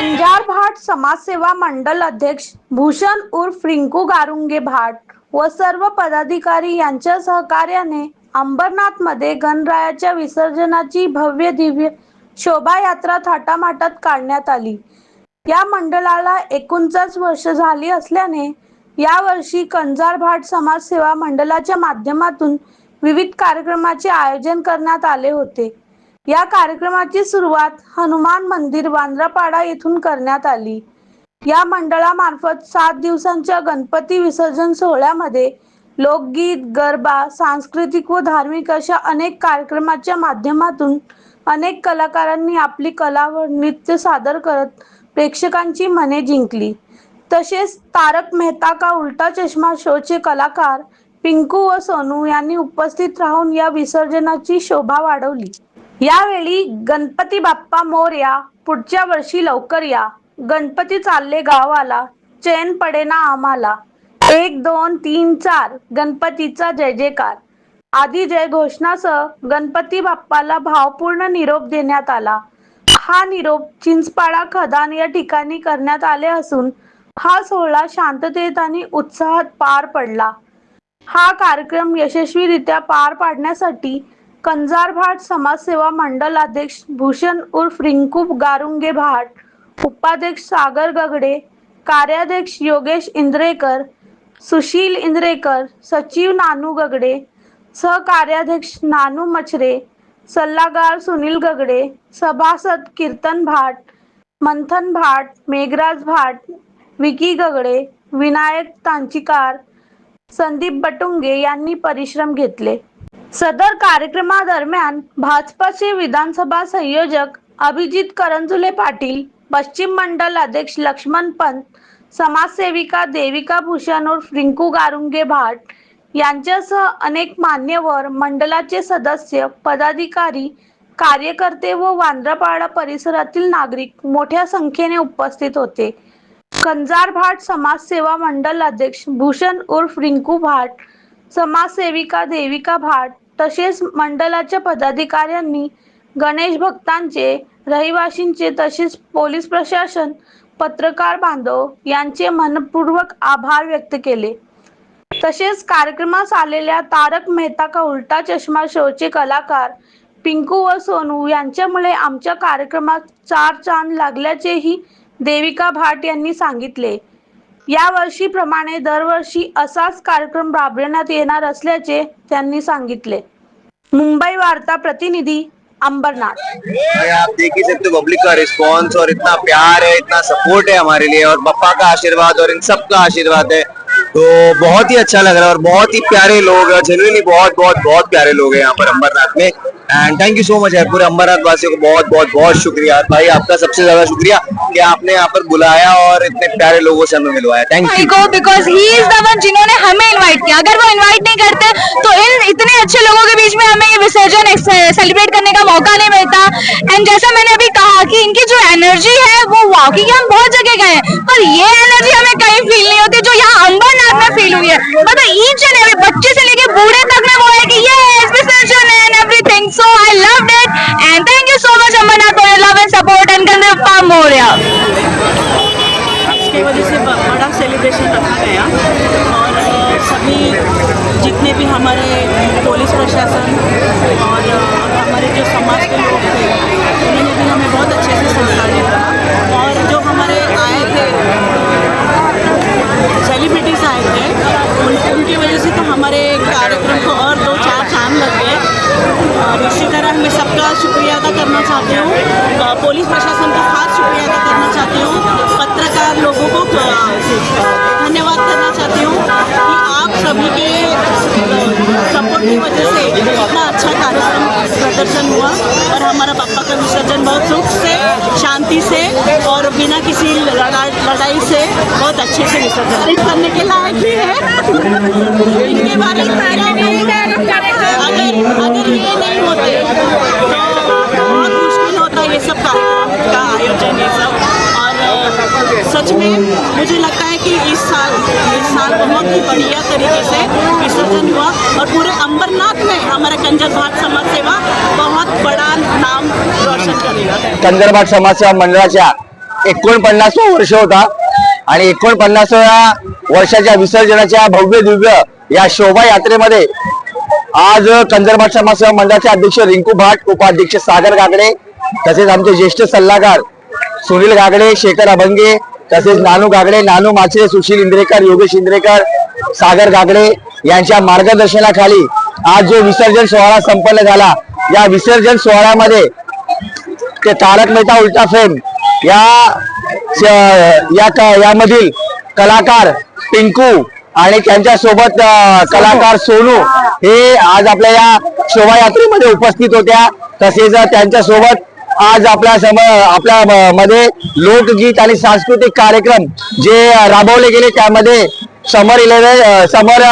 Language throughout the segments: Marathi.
कंजार भाट समाजसेवा मंडल अध्यक्ष भूषण उर्फ रिंकू गारुंगे भाट व सर्व पदाधिकारी यांच्या सहकार्याने अंबरनाथमध्ये गणरायाच्या विसर्जनाची भव्य दिव्य शोभायात्रा थाटामाटात काढण्यात आली. या मंडळाला एकोणचाच वर्ष झाली असल्याने यावर्षी कंजार भाट समाजसेवा मंडळाच्या माध्यमातून विविध कार्यक्रमाचे आयोजन करण्यात आले होते. या कार्यक्रमाची सुरुवात हनुमान मंदिर वांद्रापाडा येथून करण्यात आली. या मंडळामार्फत सात दिवसांच्या गणपती विसर्जन सोहळ्यामध्ये लोकगीत गरबा सांस्कृतिक व धार्मिक अशा अनेक कार्यक्रमाच्या माध्यमातून अनेक कलाकारांनी आपली कला व नृत्य सादर करत प्रेक्षकांची मने जिंकली. तसेच तारक मेहता का उलटा चष्मा शोचे कलाकार पिंकू व सोनू यांनी उपस्थित राहून या विसर्जनाची शोभा वाढवली. यावेळी गणपती बाप्पा मोर्या पुढच्या वर्षी लवकर या. गणपती चालले गावाला चैन पडेना आम्हाला. एक दोन तीन चार गणपतीचा जय जयकार. आधी जय घोषणासह गणपती बाप्पाला भावपूर्ण निरोप देण्यात आला. हा निरोप चिंचपाडा खदान या ठिकाणी करण्यात आले असून हा सोहळा शांततेत आणि उत्साहात पार पडला. हा कार्यक्रम यशस्वीरित्या पार पाडण्यासाठी कंजार भाट समाजसेवा मंडल अध्यक्ष भूषण उर्फ रिंकू गारुंगे भाट उपाध्यक्ष सागर गगडे कार्याध्यक्ष योगेश इंद्रेकर सुशील इंद्रेकर सचिव नानू गगडे सहकार्याध्यक्ष नानू मचरे सल्लागार सुनील गगडे सभासद कीर्तन भाट मंथन भाट मेघराज भाट विकी गगडे विनायक तांचीकार संदीप बटुंगे यांनी परिश्रम घेतले. सदर कार्यक्रमादरम्यान भाजपाचे विधानसभा संयोजक अभिजित करंजुले पाटील पश्चिम मंडल अध्यक्ष लक्ष्मण पंत समाजसेविका देविका भूषण उर्फ रिंकू गारुंगे भाट यांच्यासह अनेक मान्यवर मंडळाचे सदस्य पदाधिकारी कार्यकर्ते व वांद्रपाडा परिसरातील नागरिक मोठ्या संख्येने उपस्थित होते. कंजार भाट समाजसेवा मंडल अध्यक्ष भूषण उर्फ रिंकू भाट समाजसेविका देविका भाट तसेच मंडळाच्या पदाधिकाऱ्यांनी गणेश भक्तांचे रहिवाशींचे तसेच पोलीस प्रशासन पत्रकार बांधव यांचे मनपूर्वक आभार व्यक्त केले. तसेच कार्यक्रमास आलेल्या तारक मेहता का उलटा चष्मा शोचे कलाकार पिंकू व सोनू यांच्यामुळे आमच्या कार्यक्रमात चार चांद लागल्याचेही देविका भाट यांनी सांगितले. यावर्षीप्रमाणे दरवर्षी असाच कार्यक्रम राबविण्यात येणार असल्याचे त्यांनी सांगितले. मुंबई वार्ता प्रतिनिधी अंबरनाथ. आप देख ही सकते हो पब्लिक का रिस्पांस और इतना प्यार है इतना सपोर्ट है हमारे लिए और पप्पा का आशीर्वाद और इन सब का आशीर्वाद है तो बहुत ही अच्छा लग रहा है और बहुत ही प्यारे लोग हैं जेन्युइनली बहुत बहुत बहुत प्यारे लोग हैं यहाँ पर अंबरनाथ में। And thank you so much है पूरे अंबरनाथ वासियों को बहुत बहुत बहुत शुक्रिया। भाई, आपका सबसे ज़्यादा शुक्रिया कि आपने यहाँ पर बुलाया और इतने प्यारे लोगों से हमें मिलवाया। Thank you because he is the one जिन्होंने हमें इनवाइट किया। अगर वो इनवाइट नहीं करते तो इन इतने अच्छे लोगों के बीच में हमें ये विसर्जन सेलिब्रेट करने का मौका नहीं मिलता। एंड जैसा मैंने अभी कहा कि इनकी जो एनर्जी है, वो क्योंकि हम बहुत जगह गए हैं। पर ये एनर्जी हमें कहीं फील नहीं होती, जो यहाँ अंबरनाथ में फील हुई है। मतलब ईच एंड एवरी बच्चे से लेके बूढ़े तक everything so I love it and thank you so much Ambernath for love and support and गंदरप्पा मोरिया इसके वजह से ब- बड़ा सेलिब्रेशन रखा गया। और अ, सभी जितने भी हमारे पुलिस प्रशासन और अ, हमारे जो समाज के करना चाहती हूँ। पुलिस प्रशासन का खास शुक्रिया अदा करना चाहती हूँ। पत्रकार लोगों को धन्यवाद करना चाहती हूँ कि आप सभी के सपोर्ट की वजह से इतना अच्छा कार्यक्रम प्रदर्शन हुआ और हमारा पापा का विसर्जन बहुत सुख से शांति से और बिना किसी लड़ाई से बहुत अच्छे से विसर्जन करने के लायक भी है। इनके बारे में अगर अगर ये नहीं होते में मुझे लगता है कि इस साल इस साल बहुत ही बढ़िया तरीके से विसर्जन हुआ और पूरे अंबरनाथ में हमारा कंजर भाट समाज सेवा बहुत बड़ा नाम रोशन करेगा। कंजर भाट समाज सेवा मंडळाच्या एकोणपन्नासवा वर्ष होता आणि एकोणपन्नासव्या वर्षाच्या विसर्जनाच्या भव्य दिव्य या शोभा यात्रेमध्ये आज कंदरबाग समाजसेवा मंडळाचे अध्यक्ष रिंकू भाट उपाध्यक्ष सागर गागडे तसेच आमचे ज्येष्ठ सल्लागार सुनील गागडे शेखर अभंगे तसेच नानू गागडे नानू माचे सुशील इंद्रेकर योगेश इंद्रेकर सागर गागडे यांच्या मार्गदर्शनाखाली आज जो विसर्जन सोहळा संपन्न झाला या विसर्जन सोहळ्यामध्ये ते तारक मेहता उलटा फेम या श- या यामधील कलाकार पिंकू आणि त्यांच्यासोबत कलाकार सोनू हे आज आपल्या या शोभायात्रेमध्ये उपस्थित होत्या. तसेच त्यांच्यासोबत आज आपल्या सम आपल्या मध्ये लोकगीत आणि सांस्कृतिक कार्यक्रम जे राबवले गेले त्यामध्ये समर इलेव्हन समर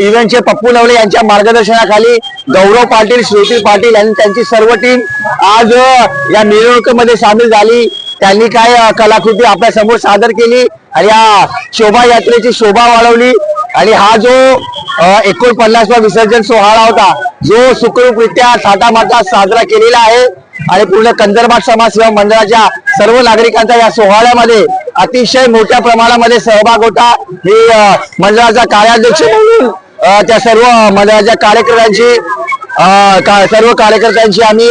इव्हेंटचे पप्पू नवले यांच्या मार्गदर्शनाखाली गौरव पाटील श्रुती पाटील आणि त्यांची सर्व टीम आज या मिरवणुकीमध्ये सामील झाली. त्यांनी काय कलाकृती आपल्यासमोर सादर केली आणि या शोभायात्रेची शोभा वाढवली. आणि हा जो एकोणपन्नासवा विसर्जन सोहळा होता जो सुखरूपरित्या थाटामाटात साजरा केलेला आहे. आणि पूर्ण कंदरबाग समाजसेवा मंडळाच्या सर्व नागरिकांचा या सोहळ्यामध्ये अतिशय मोठ्या प्रमाणामध्ये सहभाग होता. मी मंडळाचा कार्याध्यक्ष म्हणून त्या सर्व मंडळाच्या कार्यकर्त्यांची सर्व कार्यकर्त्यांची आम्ही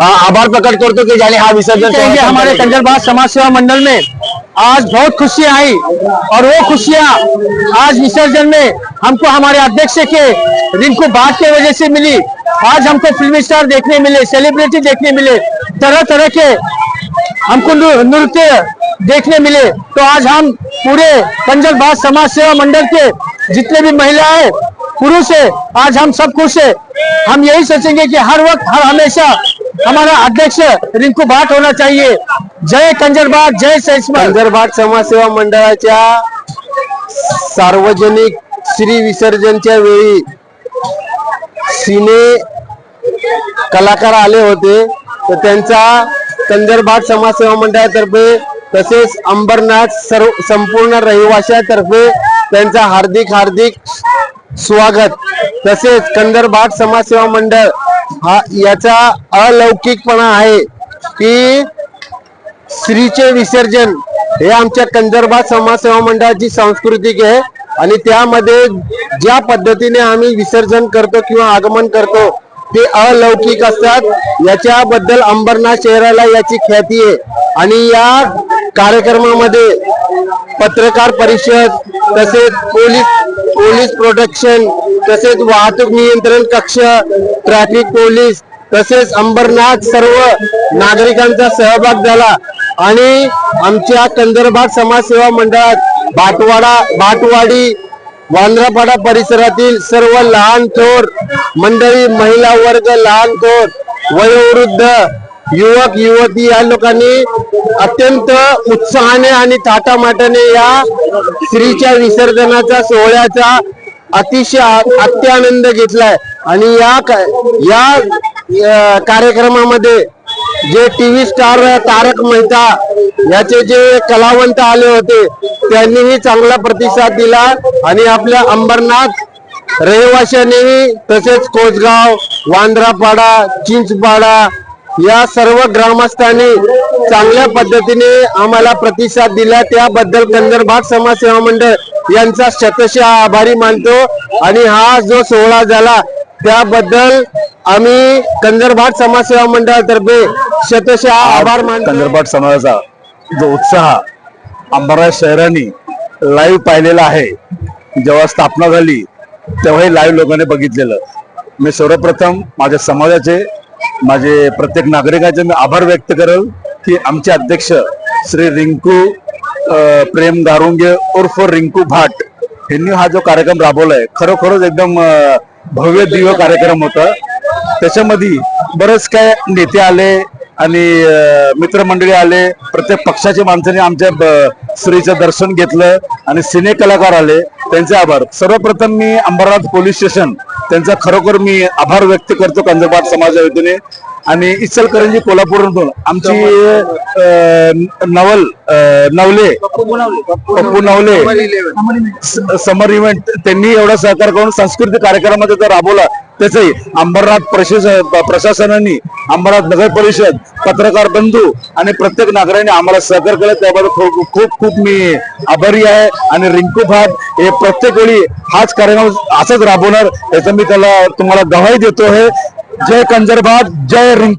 आभार प्रकट करतो की ज्याने हा विसर्जन हमारे कंदरबाग समाज सेवा मंडल में आज बहुत खुशियाँ आई और वो खुशियाँ आज विसर्जन में हमको हमारे अध्यक्ष के रिंकू भाट के वजह से मिली। आज हमको फ़िल्म स्टार देखने मिले सेलिब्रिटी देखने मिले तरह तरह के हमको नृत्य देखने मिले। तो आज हम पूरे कंजरबाग समाज सेवा मंडल के जितने भी महिलाएँ पुरुष है, आज हम सब खुश है। हम यही सोचेंगे कि हर वक्त, हर हमेशा हमारा अध्यक्ष रिंकू भाट होना चाहिए। जय कंजरबाग जय सैस्मा कंजरबाग समाज सेवा मंडळाच्या सार्वजनिक श्री विसर्जनच्या वेळी सिने कलाकार आले होते. तर त्यांचा कंजरबाग समाजसेवा मंडळातर्फे तसेच अंबरनाथ सर्व संपूर्ण रहिवाशातर्फे त्यांचा हार्दिक हार्दिक स्वागत. तसेच कंदरबाग समाजसेवा मंडळ हा याचा अलौकिकपणा आहे की स्त्रीचे विसर्जन हे आमच्या कंदरबाग समाजसेवा मंडळाची सांस्कृतिक आहे. आणि त्यामध्ये ज्या पद्धतीने आम्ही विसर्जन करतो किंवा आगमन करतो ते अलौकिक असतात. याच्याबद्दल अंबरनाथ शहराला याची ख्याती आहे. आणि या कार्यक्रमामध्ये पत्रकार परिषद तसेच पोलीस पोलीस प्रोटेक्शन तसेच वाहतूक नियंत्रण कक्ष ट्रॅफिक पोलीस तसेच अंबरनाथ सर्व नागरिकांचा सहभाग झाला. आणि आमच्या कंदरबाग समाजसेवा मंडळात बाटवाडा बाटवाडी वांद्रापाडा परिसरातील सर्व लहान थोर मंडळी महिला वर्ग लहान थोर वयोवृद्ध युवक युवती या लोकांनी अत्यंत उत्साहाने आणि थाटामाटाने या स्त्रीच्या विसर्जनाचा सोहळ्याचा अतिशय अत्यानंद घेतलाय. आणि या का या कार्यक्रमामध्ये जे टीव्ही स्टार तारक मेहता याचे जे कलावंत आले होते त्यांनीही चांगला प्रतिसाद दिला. आणि आपल्या अंबरनाथ रहिवाशांनीही तसेच कोसगाव वांद्रापाडा चिंचपाडा या सर्व ग्रामस्थांनी चांगल्या पद्धतीने आम्हाला प्रतिसाद दिला. त्याबद्दल कंदरबाग समाजसेवा मंडळ यांचा शतशः आभारी मानतो. आणि हा जो सोहळा झाला त्याबद्दल आम्ही कंदरबाग समाजसेवा मंडळातर्फे शतशः आभार मानतो कंदरबाट समाजाचा जो उत्साह अंबरनाथ शहरांनी लाईव्ह पाहिलेला आहे जेव्हा स्थापना झाली तेव्हा हे लाईव्ह लोकांनी बघितलेलं. मी सर्वप्रथम माझ्या समाजाचे माझे प्रत्येक नागरिकाचे मी आभार व्यक्त करेल की आमचे अध्यक्ष श्री रिंकू प्रेम दारुंगे उर्फ रिंकू भाट यांनी हा जो कार्यक्रम राबवलाय खरोखरच एकदम भव्य दिव्य कार्यक्रम होता. त्याच्यामध्ये बरेच काय नेते आले आणि मित्रमंडळी आले. प्रत्येक पक्षाच्या माणसाने आमच्या स्त्रीचं दर्शन घेतलं आणि सिने कलाकार आले. त्यांचे आभार. सर्वप्रथम मी अंबरनाथ पोलीस स्टेशन त्यांचा खरोखर मी आभार व्यक्त करतो कंजबाट समाजा वतीने आणि इचलकरंजी कोल्हापूरमधून आमची नवल नवले पप्पू नवले. समर इव्हेंट त्यांनी एवढा सहकार करून सांस्कृतिक कार्यक्रमामध्ये तो राबवला. त्याचंही अंबरनाथ प्रशासन प्रशासनाने अंबरनाथ नगर परिषद पत्रकार बंधू आणि प्रत्येक नागरिकांनी आम्हाला सहकार केलं. त्याबद्दल खूप खूप खूप मी आभारी आहे. आणि रिंकू भाट हे प्रत्येक वेळी हाच कार्यक्रम असाच राबवणार याचं मी त्याला तुम्हाला गवाही देतो आहे. जय कंजरबाद जय रिंक